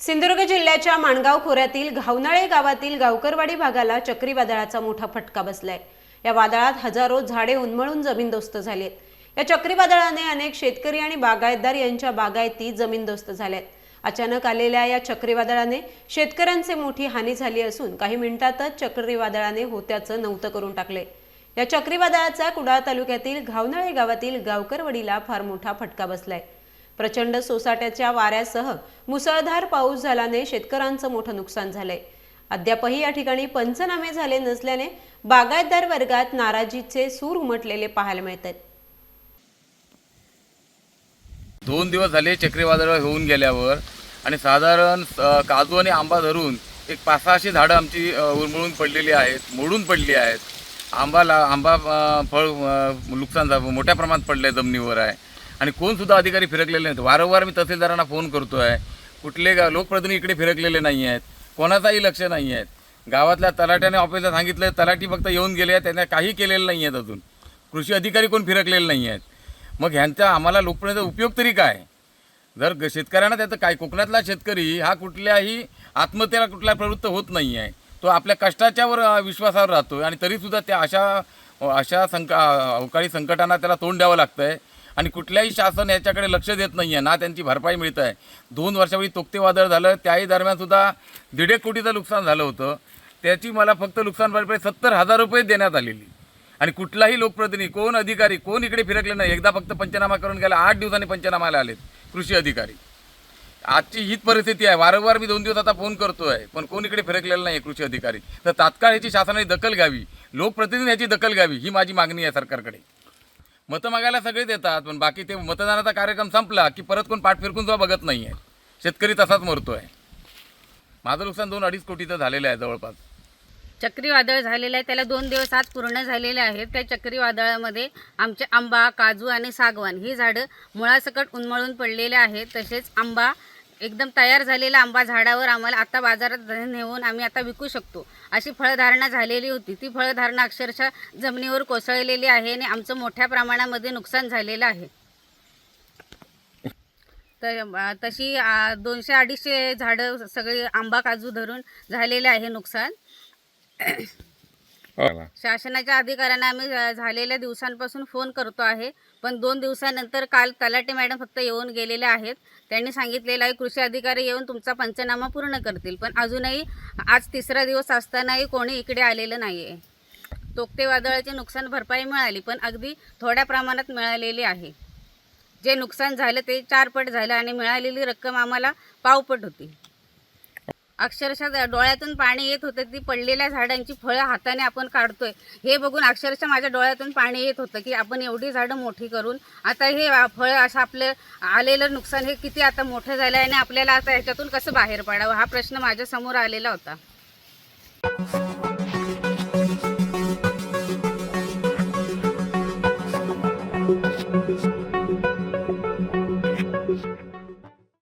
सिंधुदुर्ग जिल्ह्याच्या माणगाव खोऱ्यातील घावनाळे गावातील गावकरवाडी भागाला चक्रीवादळाचा मोठा फटका बसलाय. या वादळात हजारो झाडे उन्मळून जमीनदोस्त झालेत. या चक्रीवादळाने अनेक शेतकरी आणि बागायतदार यांच्या बागायती जमीनदोस्त झाल्यात. अचानक आलेल्या या चक्रीवादळाने शेतकऱ्यांचे मोठी हानी झाली असून काही मिनिटातच चक्रीवादळाने होत्याचं नव्हतं करून टाकले या चक्रीवादळाचा कुडाळ तालुक्यातील घावनाळे गावातील गावकरवाडीला फार मोठा फटका बसलाय. प्रचंड सोसाट्याच्या वाऱ्यासह मुसळधार पाऊस झाल्याने शेतकऱ्यांचं मोठं नुकसान झालंय. अद्यापही या ठिकाणी पंचनामे झाले नसल्याने बागायतदार वर्गात नाराजीचे सूर उमटलेले पाहायला मिळत आहेत दोन दिवस झाले चक्रीवादळ होऊन गेल्यावर आणि साधारण काजू आणि आंबा धरून एक पाच सहाशे झाडं आमची उरमळून पडलेली आहेत मोडून पडली आहेत. आंबाला आंबा फळ नुकसान झालं मोठ्या प्रमाणात पडलं जमिनीवर आहे. आणि कोणसुद्धा अधिकारी फिरकलेले नाहीत. वारंवार मी तहसीलदारांना फोन करतो आहे कुठले गा लोकप्रतिनिधी इकडे फिरकलेले नाही आहेत कोणाचाही लक्ष नाही आहेत गावातल्या तलाट्याने ऑफिसला सांगितलं तलाठी फक्त येऊन गेले आहेत त्यांना काही केलेलं नाही आहेत अजून. कृषी अधिकारी कोण फिरकलेले नाही आहेत मग ह्यांचा आम्हाला लोकप्रतिनिधीचा उपयोग तरी काय? जर ग- शेतकऱ्यांना त्याचं काय कोकणातला शेतकरी हा कुठल्याही आत्महत्येला कुठला प्रवृत्त होत नाही आहे तो आपल्या कष्टाच्यावर विश्वासावर राहतो आणि तरीसुद्धा त्या अशा अशा संक अवकाळी संकटांना त्याला तोंड द्यावं लागतं आहे आणि कुठल्याही शासन याच्याकडे लक्ष देत नाही आहे ना त्यांची भरपाई मिळत आहे दोन वर्षापूर्वी तोक्ते वादळ झालं त्याही दरम्यानसुद्धा दीड एक कोटीचं नुकसान झालं होतं. त्याची मला फक्त नुकसान भरपाई सत्तर हजार रुपये देण्यात आलेली. आणि कुठलाही लोकप्रतिनिधी कोण अधिकारी कोण इकडे फिरकले नाही एकदा फक्त पंचनामा करून गेला आठ दिवसांनी पंचनामाला आलेत कृषी अधिकारी. आजची हीच परिस्थिती आहे. वारंवार मी दोन दिवस आता फोन करतो आहे पण कोण इकडे फिरकलेला नाही कृषी अधिकारी. तर तात्काळ ह्याची शासनाने दखल घ्यावी लोकप्रतिनिधी याची दखल घ्यावी ही माझी मागणी आहे सरकारकडे. मतं मागायला सगळेच येतात पण बाकी ते मतदानाचा कार्यक्रम संपला की परत कोण पाठ फिरकून सुद्धा बघत नाही आहे शेतकरी तसाच मरतोय. माझं नुकसान दोन अडीच कोटीचं झालेलं आहे जवळपास. चक्रीवादळ झालेलं आहे त्याला दोन दिवस आज पूर्ण झालेले आहेत. त्या चक्रीवादळामध्ये आमचे आंबा काजू आणि सागवान ही झाडं मुळासकट उन्मळून पडलेले आहेत. तसेच आंबा एकदम तयार झालेला आंबा झाडावर आम्हाला आता बाजारात नेऊन आम्ही आता विकू शकतो. अशी फळधारणा झालेली होती. ती फळधारणा अक्षरशः जमिनीवर कोसळलेली आहे आणि आमचं मोठ्या प्रमाणामध्ये नुकसान झालेलं आहे. तर तशी दोनशे अडीचशे झाडं सगळी आंबा काजू धरून झालेले आहे नुकसान. शासनाच्या अधिकाऱ्यांना आम्ही झालेल्या दिवसांपासून फोन करतो आहे. पण दोन दिवसानंतर काल तलाटे मॅडम फक्त येऊन गेलेले आहेत. त्यांनी सांगितलेलं आहे कृषी अधिकारी येऊन तुमचा पंचनामा पूर्ण करतील. पण अजूनही आज तिसरा दिवस असतानाही कोणी इकडे आलेलं नाही आहे तोक्ते वादळाची नुकसान भरपाई मिळाली पण अगदी थोड्या प्रमाणात मिळालेली आहे. जे नुकसान झालं ते चारपट झालं आणि मिळालेली रक्कम आम्हाला पावपट होती. अक्षरशः डोळ्यातून पाणी येत होतं. ती पडलेल्या झाडांची फळं हाताने आपण काढतोय. हे बघून अक्षरशः माझ्या डोळ्यातून पाणी येत होतं की आपण एवढी झाडं मोठी करून आता हे फळं असं आपलं आलेलं नुकसान हे किती आता मोठं झालं आहे आणि आपल्याला आता ह्याच्यातून कसं बाहेर पडावं? हा प्रश्न माझ्यासमोर आलेला होता.